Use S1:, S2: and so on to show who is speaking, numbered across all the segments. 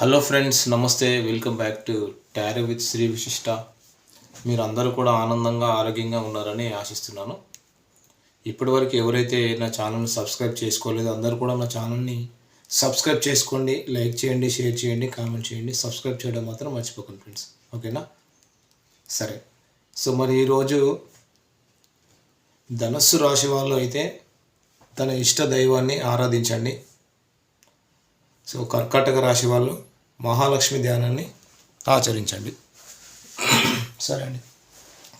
S1: Hello friends నమస్తే. Welcome back to tarot with Shri Vishishta మీరు అందరూ కూడా ఆనందంగా ఆరోగ్యంగా ఉన్నారని ఆశిస్తున్నాను. ఇప్పటివరకు ఎవరైతే నా ఛానల్ని సబ్స్క్రైబ్ చేసుకోలేదో అందరూ కూడా నా ఛానల్ని సబ్స్క్రైబ్ చేసుకోండి లైక్ చేయండి షేర్ చేయండి కామెంట్ చేయండి. సబ్స్క్రైబ్ చేయడం మాత్రం మర్చిపోకండి ఫ్రెండ్స్ ఓకేనా? సరే. సో మరి ఈరోజు ధనస్సు రాశి వాళ్ళు అయితే తన ఇష్ట దైవాన్ని ఆరాధించండి. సో కర్కాటక రాశి వాళ్ళు మహాలక్ష్మి ధ్యానాన్ని ఆచరించండి. సరే అండి.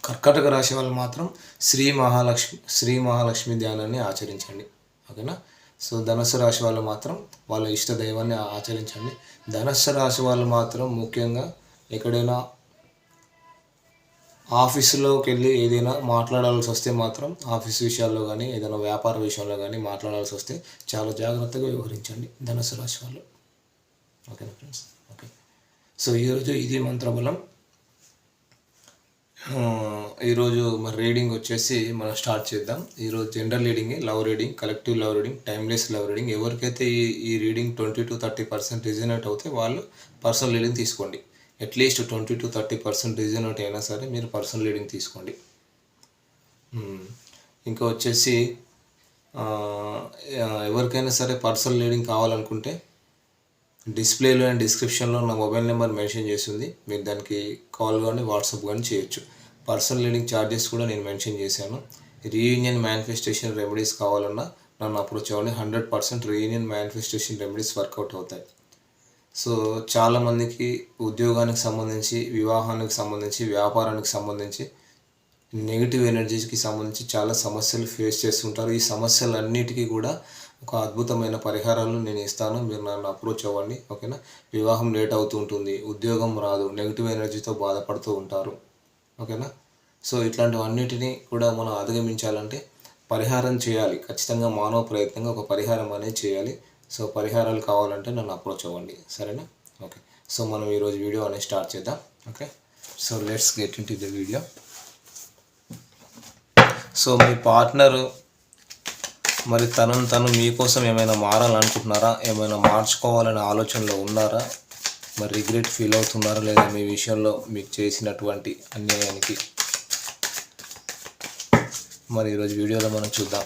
S1: కర్కటక రాశి వాళ్ళు మాత్రం శ్రీ మహాలక్ష్మి శ్రీ మహాలక్ష్మి ధ్యానాన్ని ఆచరించండి. ఓకేనా? సో ధనస్సు రాశి వాళ్ళు మాత్రం వాళ్ళ ఇష్ట దైవాన్ని ఆచరించండి. ధనస్సు రాశి వాళ్ళు మాత్రం ముఖ్యంగా ఎక్కడైనా ఆఫీసులోకి వెళ్ళి ఏదైనా మాట్లాడాల్సి వస్తే మాత్రం ఆఫీస్ విషయాల్లో కానీ ఏదైనా వ్యాపార విషయంలో కానీ మాట్లాడాల్సి వస్తే చాలా జాగ్రత్తగా వ్యవహరించండి ధనస్సు రాశి వాళ్ళు. ఓకేనా ఫ్రెండ్స్ ఓకే సో ఈరోజు ఇది మంత్రబలం. ఈరోజు మరి రీడింగ్ వచ్చేసి మనం స్టార్ట్ చేద్దాం. ఈరోజు general reading love reading collective love reading timeless love reading. ఎవరికైతే ఈ ఈ reading twenty to thirty percent resonate అవుతే వాళ్ళు పర్సనల్ రీడింగ్ తీసుకోండి. At least twenty to thirty percent resonate అయినా సరే మీరు పర్సనల్ రీడింగ్ తీసుకోండి. Hmm. ఇంకా వచ్చేసి ఎవరికైనా సరే పర్సనల్ రీడింగ్ కావాలనుకుంటే డిస్ప్లేలో అండ్ డిస్క్రిప్షన్లో నా మొబైల్ నెంబర్ మెన్షన్ చేసింది. మీరు దానికి కాల్ కానీ వాట్సాప్ కానీ చేయొచ్చు. పర్సనల్ లీడింగ్ ఛార్జెస్ కూడా నేను మెన్షన్ చేశాను. రీయూనియన్ మేనిఫెస్టేషన్ రెమెడీస్ కావాలన్నా నన్ను అప్రోచ్ అవ్వండి. Hundred percent reunion manifestation remedies work out అవుతాయి. సో చాలామందికి ఉద్యోగానికి సంబంధించి వివాహానికి సంబంధించి వ్యాపారానికి సంబంధించి నెగిటివ్ ఎనర్జీస్కి సంబంధించి చాలా సమస్యలు ఫేస్ చేస్తుంటారు. ఈ సమస్యలన్నిటికీ కూడా ఒక అద్భుతమైన పరిహారాలు నేను ఇస్తాను. మీరు నన్ను అప్రోచ్ అవ్వండి ఓకేనా? వివాహం లేట్ అవుతూ ఉంటుంది ఉద్యోగం రాదు నెగిటివ్ ఎనర్జీతో బాధపడుతూ ఉంటారు ఓకేనా? సో ఇట్లాంటివన్నిటినీ కూడా మనం అధిగమించాలంటే పరిహారం చేయాలి. ఖచ్చితంగా మానవ ప్రయత్నంగా ఒక పరిహారం అనేది చేయాలి. సో పరిహారాలు కావాలంటే నన్ను అప్రోచ్ అవ్వండి సరేనా? ఓకే. సో మనం ఈరోజు వీడియో అనేది స్టార్ట్ చేద్దాం okay? So let's get into the video. So me partner మరి తనను తను మీకోసం ఏమైనా మారాలనుకుంటున్నారా? ఏమైనా మార్చుకోవాలనే ఆలోచనలో ఉన్నారా? మరి రిగ్రెట్ ఫీల్ అవుతున్నారా లేదా మీ విషయంలో మీకు చేసినటువంటి అన్యాయానికి? మరి ఈరోజు వీడియోలో మనం చూద్దాం.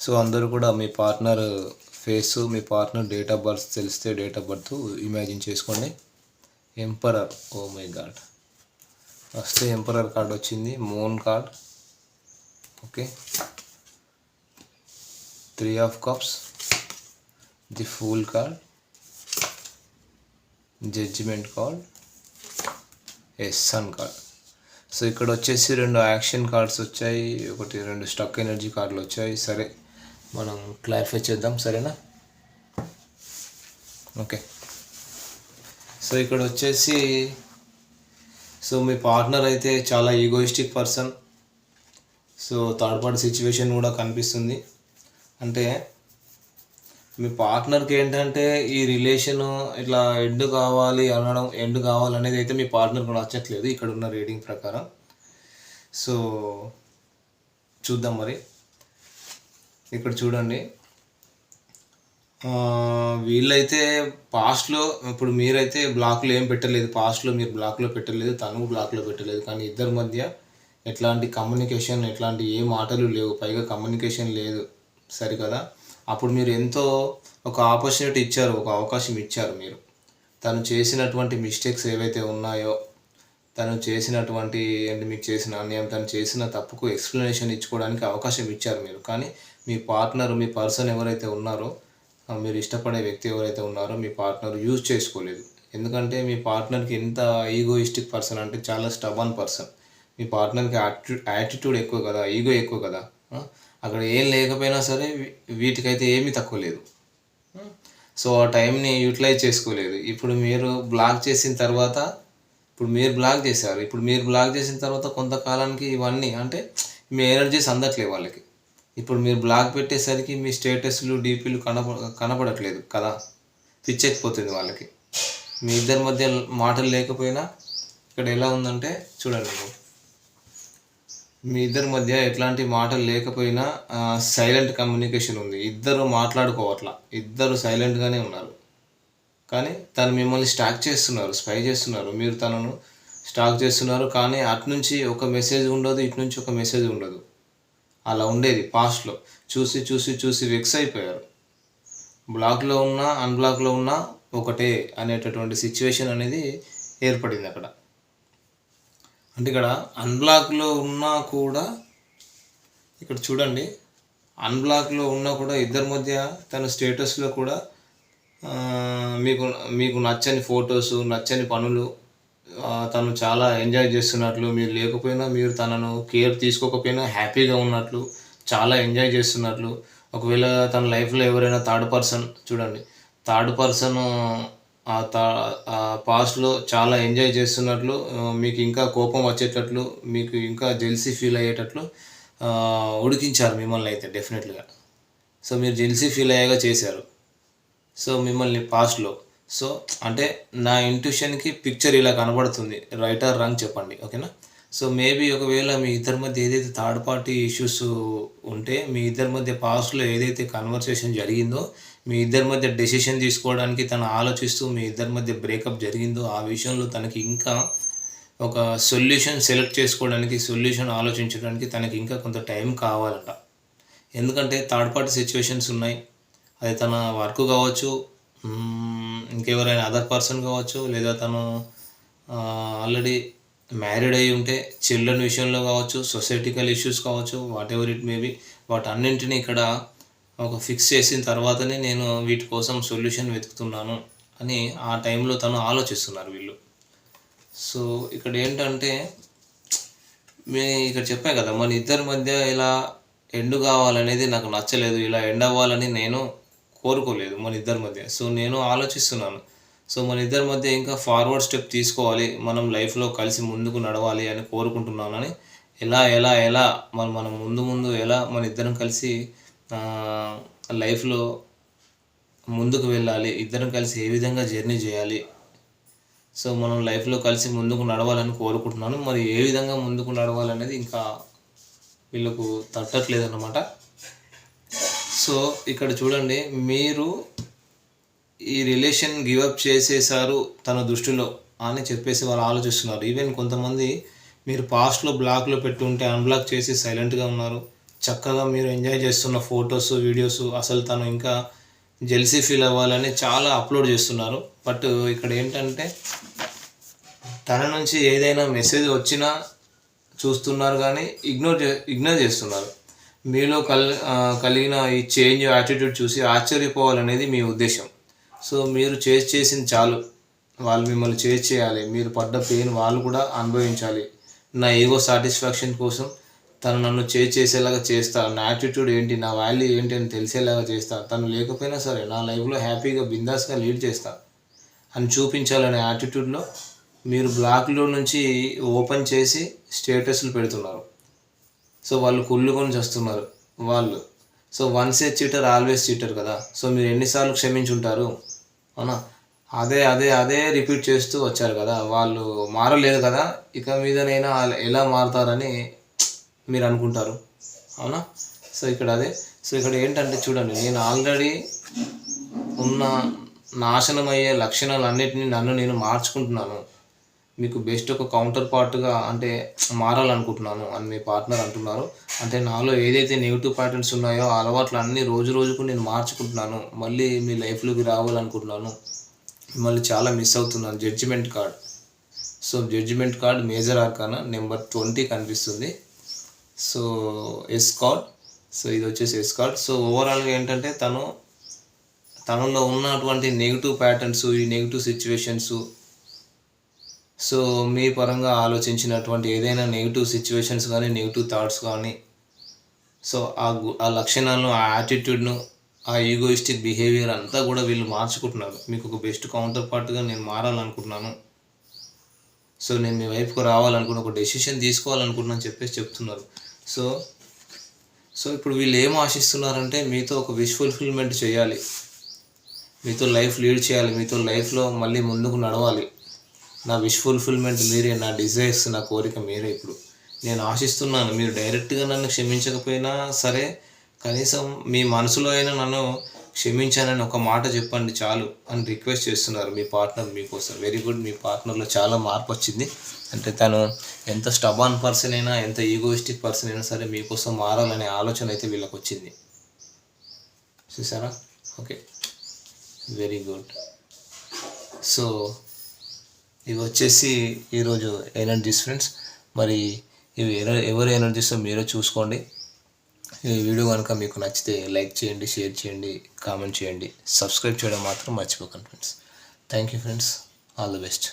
S1: సో అందరూ కూడా మీ పార్ట్నర్ ఫేస్ మీ పార్ట్నర్ డేట్ ఆఫ్ బర్త్ తెలిస్తే డేట్ ఆఫ్ బర్త్ ఇమాజిన్ చేసుకోండి. Emperor oh my god. First emperor card వచ్చింది moon card. Okay. Three of cups the fool card. Judgement card yes sun card. So ఇక్కడ వచ్చేసి రెండు action cards వచ్చాయి ఒకటి రెండు stuck energy కార్డులు వచ్చాయి. సరే మనం క్లారిఫై చేద్దాం సరేనా? ఓకే. సో ఇక్కడ వచ్చేసి సో మీ పార్ట్నర్ అయితే చాలా egoistic person so third party situation కూడా కనిపిస్తుంది. అంటే మీ పార్ట్నర్కి ఏంటంటే ఈ రిలేషన్ ఇట్లా ఎండ్ కావాలి అనడం ఎండ్ కావాలనేది అయితే మీ పార్ట్నర్కి నచ్చట్లేదు. ఇక్కడ ఉన్న రీడింగ్ ప్రకారం. సో చూద్దాం మరి. ఇక్కడ చూడండి. వీళ్ళైతే పాస్ట్లో ఇప్పుడు మీరైతే బ్లాక్లో ఏం పెట్టలేదు. పాస్ట్లో మీరు బ్లాక్లో పెట్టలేదు. తను బ్లాక్లో పెట్టలేదు. కానీ ఇద్దరి మధ్య ఎట్లాంటి కమ్యూనికేషన్ ఎట్లాంటి ఏ మాటలు లేవు. పైగా కమ్యూనికేషన్ లేదు సరికదా? అప్పుడు మీరు ఎంతో ఒక ఆపర్చునిటీ ఇచ్చారు. ఒక అవకాశం ఇచ్చారు మీరు. తను చేసినటువంటి మిస్టేక్స్ ఏవైతే ఉన్నాయో తను చేసినటువంటి అంటే మీకు చేసిన అన్యాయం తను చేసిన తప్పుకు ఎక్స్ప్లెనేషన్ ఇచ్చుకోవడానికి అవకాశం ఇచ్చారు మీరు. కానీ మీ పార్ట్నర్ మీ పర్సన్ ఎవరైతే ఉన్నారో మీరు ఇష్టపడే వ్యక్తి ఎవరైతే ఉన్నారో మీ పార్ట్నర్ యూజ్ చేసుకోలేదు. ఎందుకంటే మీ పార్ట్నర్కి ఎంత ఈగోయిస్టిక్ పర్సన్ అంటే చాలా స్టబన్ పర్సన్ మీ పార్ట్నర్కి యాటిట్యూడ్ యాటిట్యూడ్ ఎక్కువ కదా ఈగో ఎక్కువ కదా అక్కడ ఏం లేకపోయినా సరే వీటికైతే ఏమీ తక్కువ లేదు. సో ఆ టైంని యూటిలైజ్ చేసుకోలేదు. ఇప్పుడు మీరు బ్లాక్ చేసిన తర్వాత ఇప్పుడు మీరు బ్లాక్ చేశారు. ఇప్పుడు మీరు బ్లాక్ చేసిన తర్వాత కొంతకాలానికి ఇవన్నీ అంటే మీ ఎనర్జీస్ అందట్లేదు వాళ్ళకి. ఇప్పుడు మీరు బ్లాక్ పెట్టేసరికి మీ స్టేటస్లు డీపీలు కనప కనపడట్లేదు కదా. పిచ్చెక్కిపోతుంది వాళ్ళకి. మీ ఇద్దరి మధ్య మాటలు లేకపోయినా ఇక్కడ ఎలా ఉందంటే చూడండి మీ ఇద్దరి మధ్య ఎట్లాంటి మాటలు లేకపోయినా సైలెంట్ కమ్యూనికేషన్ ఉంది. ఇద్దరు మాట్లాడుకోవట్లా. ఇద్దరు సైలెంట్గానే ఉన్నారు. కానీ తను మిమ్మల్ని స్టాక్ చేస్తున్నారు స్పై చేస్తున్నారు. మీరు తనను స్టాక్ చేస్తున్నారు కానీ అటు నుంచి ఒక మెసేజ్ ఉండదు ఇటు నుంచి ఒక మెసేజ్ ఉండదు. అలా ఉండేది పాస్ట్లో చూసి చూసి చూసి వెక్స్ అయిపోయారు. బ్లాక్లో ఉన్నా అన్బ్లాక్లో ఉన్నా ఒకటే అనేటటువంటి సిచ్యువేషన్ అనేది ఏర్పడింది అక్కడ. అంటే ఇక్కడ అన్బ్లాక్లో ఉన్నా కూడా ఇక్కడ చూడండి అన్బ్లాక్లో ఉన్నా కూడా ఇద్దరి మధ్య తన స్టేటస్లో కూడా మీకు మీకు నచ్చని ఫొటోస్ నచ్చని పనులు తను చాలా ఎంజాయ్ చేస్తున్నట్లు మీరు లేకపోయినా మీరు తనను కేర్ తీసుకోకపోయినా హ్యాపీగా ఉన్నట్లు చాలా ఎంజాయ్ చేస్తున్నట్లు ఒకవేళ తన లైఫ్లో ఎవరైనా థర్డ్ పర్సన్ చూడండి థర్డ్ పర్సన్ ఆ తా పాస్ట్లో చాలా ఎంజాయ్ చేస్తున్నట్లు మీకు ఇంకా కోపం వచ్చేటట్లు మీకు ఇంకా జెల్సీ ఫీల్ అయ్యేటట్లు ఉడికించారు మిమ్మల్ని అయితే డెఫినెట్గా. సో మీరు జెల్సీ ఫీల్ అయ్యేగా చేశారు. సో మిమ్మల్ని పాస్ట్లో సో అంటే నా ఇంట్యూషన్కి పిక్చర్ ఇలా కనబడుతుంది. రైట్ ఆర్ రాంగ్ చెప్పండి ఓకేనా? సో మేబీ ఒకవేళ మీ ఇద్దరి మధ్య ఏదైతే థర్డ్ పార్టీ ఇష్యూస్ ఉంటే మీ ఇద్దరి మధ్య పాస్ట్లో ఏదైతే కన్వర్సేషన్ జరిగిందో మీ ఇద్దరి మధ్య డెసిషన్ తీసుకోవడానికి తను ఆలోచిస్తూ మీ ఇద్దరి మధ్య బ్రేకప్ జరిగిందో ఆ విషయంలో తనకి ఇంకా ఒక సొల్యూషన్ సెలెక్ట్ చేసుకోవడానికి సొల్యూషన్ ఆలోచించడానికి తనకి ఇంకా కొంత టైం కావాలట. ఎందుకంటే థర్డ్ పార్టీ సిచ్యువేషన్స్ ఉన్నాయి. అది తన వర్క్ కావచ్చు ఇంకెవరైనా అదర్ పర్సన్ కావచ్చు లేదా తను ఆల్రెడీ మ్యారీడ్ అయి ఉంటే చిల్డ్రన్ విషయంలో కావచ్చు సొసైటికల్ ఇష్యూస్ కావచ్చు వాట్ ఎవర్ ఇట్ మేబీ వాటన్నింటినీ ఇక్కడ ఒక ఫిక్స్ చేసిన తర్వాతనే నేను వీటి కోసం సొల్యూషన్ వెతుకుతున్నాను అని ఆ టైంలో తను ఆలోచిస్తున్నారు వీళ్ళు. సో ఇక్కడ ఏంటంటే మీ ఇక్కడ చెప్పాను కదా మన ఇద్దరి మధ్య ఇలా ఎండు కావాలనేది నాకు నచ్చలేదు ఇలా ఎండ్ అవ్వాలని నేను కోరుకోలేదు మన ఇద్దరి మధ్య. సో నేను ఆలోచిస్తున్నాను. సో మన ఇద్దరి మధ్య ఇంకా ఫార్వర్డ్ స్టెప్ తీసుకోవాలి. మనం లైఫ్లో కలిసి ముందుకు నడవాలి అని కోరుకుంటున్నానని ఎలా ఎలా ఎలా మనం మనం ముందు ముందు ఎలా మన ఇద్దరం కలిసి లైఫ్లో ముందుకు వెళ్ళాలి. ఇద్దరం కలిసి ఏ విధంగా జర్నీ చేయాలి. సో మనం లైఫ్లో కలిసి ముందుకు నడవాలని కోరుకుంటున్నాను. మరి ఏ విధంగా ముందుకు నడవాలనేది ఇంకా వీళ్ళకు తట్టట్లేదు అన్నమాట సో ఇక్కడ చూడండి మీరు ఈ రిలేషన్ గివప్ చేసేసారు తన దృష్టిలో అని చెప్పేసి వాళ్ళు ఆలోచిస్తున్నారు. ఈవెన్ కొంతమంది మీరు పాస్ట్లో బ్లాక్లో పెట్టి ఉంటే అన్బ్లాక్ చేసి సైలెంట్గా ఉన్నారు. చక్కగా మీరు ఎంజాయ్ చేస్తున్న ఫొటోస్ వీడియోస్ అసలు తను ఇంకా జెల్సీ ఫీల్ అవ్వాలని చాలా అప్లోడ్ చేస్తున్నారు. బట్ ఇక్కడ ఏంటంటే తన నుంచి ఏదైనా మెసేజ్ వచ్చినా చూస్తున్నారు కానీ ఇగ్నోర్ చే ఇగ్నోర్ చేస్తున్నారు. మీలో కల్ కలిగిన ఈ చేంజ్ యాటిట్యూడ్ చూసి ఆశ్చర్యపోవాలనేది మీ ఉద్దేశం. సో మీరు చేసి చేసింది చాలు. వాళ్ళు మిమ్మల్ని చేసి చేయాలి. మీరు పడ్డ పెయిన్ వాళ్ళు కూడా అనుభవించాలి. నా ఈగో సాటిస్ఫాక్షన్ కోసం తను నన్ను చేసి చేసేలాగా చేస్తా. నా యాటిట్యూడ్ ఏంటి? నా వాల్యూ ఏంటి అని తెలిసేలాగా చేస్తాను తను లేకపోయినా సరే నా లైఫ్లో హ్యాపీగా బిందాస్గా లీడ్ చేస్తాను అని చూపించాలనే యాటిట్యూడ్లో మీరు బ్లాక్లో నుంచి ఓపెన్ చేసి స్టేటస్లు పెడుతున్నారు. సో వాళ్ళు కుళ్ళుకొని చేస్తున్నారు వాళ్ళు. So once a cheater always cheater కదా. సో మీరు ఎన్నిసార్లు క్షమించుంటారు? అవునా? అదే అదే అదే రిపీట్ చేస్తూ వచ్చారు కదా. వాళ్ళు మారలేదు కదా. ఇక మీదనైనా ఎలా మారుతారని మీరు అనుకుంటారు. అవునా? సో ఇక్కడ అదే. సో ఇక్కడ ఏంటంటే చూడండి నేను ఆల్రెడీ ఉన్న నాశనమయ్యే లక్షణాలన్నిటినీ నన్ను నేను మార్చుకుంటున్నాను. మీకు బెస్ట్ ఒక కౌంటర్ పార్ట్గా అంటే మారాలనుకుంటున్నాను అని మీ పార్ట్నర్ అంటున్నారు. అంటే నాలో ఏదైతే నెగిటివ్ ప్యాటర్న్స్ ఉన్నాయో అలవాట్లు అన్నీ రోజు రోజుకు నేను మార్చుకుంటున్నాను. మళ్ళీ మీ లైఫ్లోకి రావాలనుకుంటున్నాను. మిమ్మల్ని చాలా మిస్ అవుతున్నాను. Judgement card so judgement card major arcana number twenty కనిపిస్తుంది. సో ఎస్ కార్డ్ సో ఇది వచ్చేసి ఎస్ కార్డ్ సో ఓవరాల్గా ఏంటంటే తను తనలో ఉన్నటువంటి నెగిటివ్ ప్యాటర్న్స్ ఈ నెగిటివ్ సిచ్యువేషన్స్ సో మీ పరంగా ఆలోచించినటువంటి ఏదైనా నెగిటివ్ సిచ్యువేషన్స్ కానీ నెగిటివ్ థాట్స్ కానీ సో ఆ ఆ లక్షణాలను ఆ యాటిట్యూడ్ను ఆ ఈగోయిస్టిక్ బిహేవియర్ అంతా కూడా వీళ్ళు మార్చుకుంటున్నారు. మీకు ఒక బెస్ట్ కౌంటర్ పార్ట్గా నేను మారాలనుకుంటున్నాను. సో నేను మీ వైపుకు రావాలనుకున్న ఒక డెసిషన్ తీసుకోవాలనుకుంటున్నాను చెప్పేసి చెప్తున్నారు. సో సో ఇప్పుడు వీళ్ళు ఏం ఆశిస్తున్నారంటే మీతో ఒక విష్ ఫుల్ఫిల్మెంట్ చేయాలి. మీతో లైఫ్ లీడ్ చేయాలి. మీతో లైఫ్లో మళ్ళీ ముందుకు నడవాలి. నా విష్ ఫుల్ఫిల్మెంట్ మీరే నా డిజైర్స్ నా కోరిక మీరే ఇప్పుడు. నేను ఆశిస్తున్నాను మీరు డైరెక్ట్గా నన్ను క్షమించకపోయినా సరే కనీసం మీ మనసులో అయినా నన్ను క్షమించానని ఒక మాట చెప్పండి చాలు అని రిక్వెస్ట్ చేస్తున్నారు మీ పార్ట్నర్ మీకోసం వెరీ గుడ్ మీ పార్ట్నర్లో చాలా మార్పు వచ్చింది. అంటే తను ఎంత స్టబాన్ పర్సన్ అయినా ఎంత ఈగోయిస్టిక్ పర్సన్ అయినా సరే మీకోసం మారాలనే ఆలోచన అయితే వీళ్ళకి వచ్చింది. చూసారా? ఓకే వెరీ గుడ్ సో ఇవి వచ్చేసి ఈరోజు ఎనర్జీస్ ఫ్రెండ్స్. మరి ఇవి ఎవరు ఎవరి ఎనర్జీస్ మీరే చూసుకోండి. ఈ వీడియో కనుక మీకు నచ్చితే లైక్ చేయండి షేర్ చేయండి కామెంట్ చేయండి. సబ్స్క్రైబ్ చేయడం మాత్రం మర్చిపోకండి friends. Thank you friends. All the best.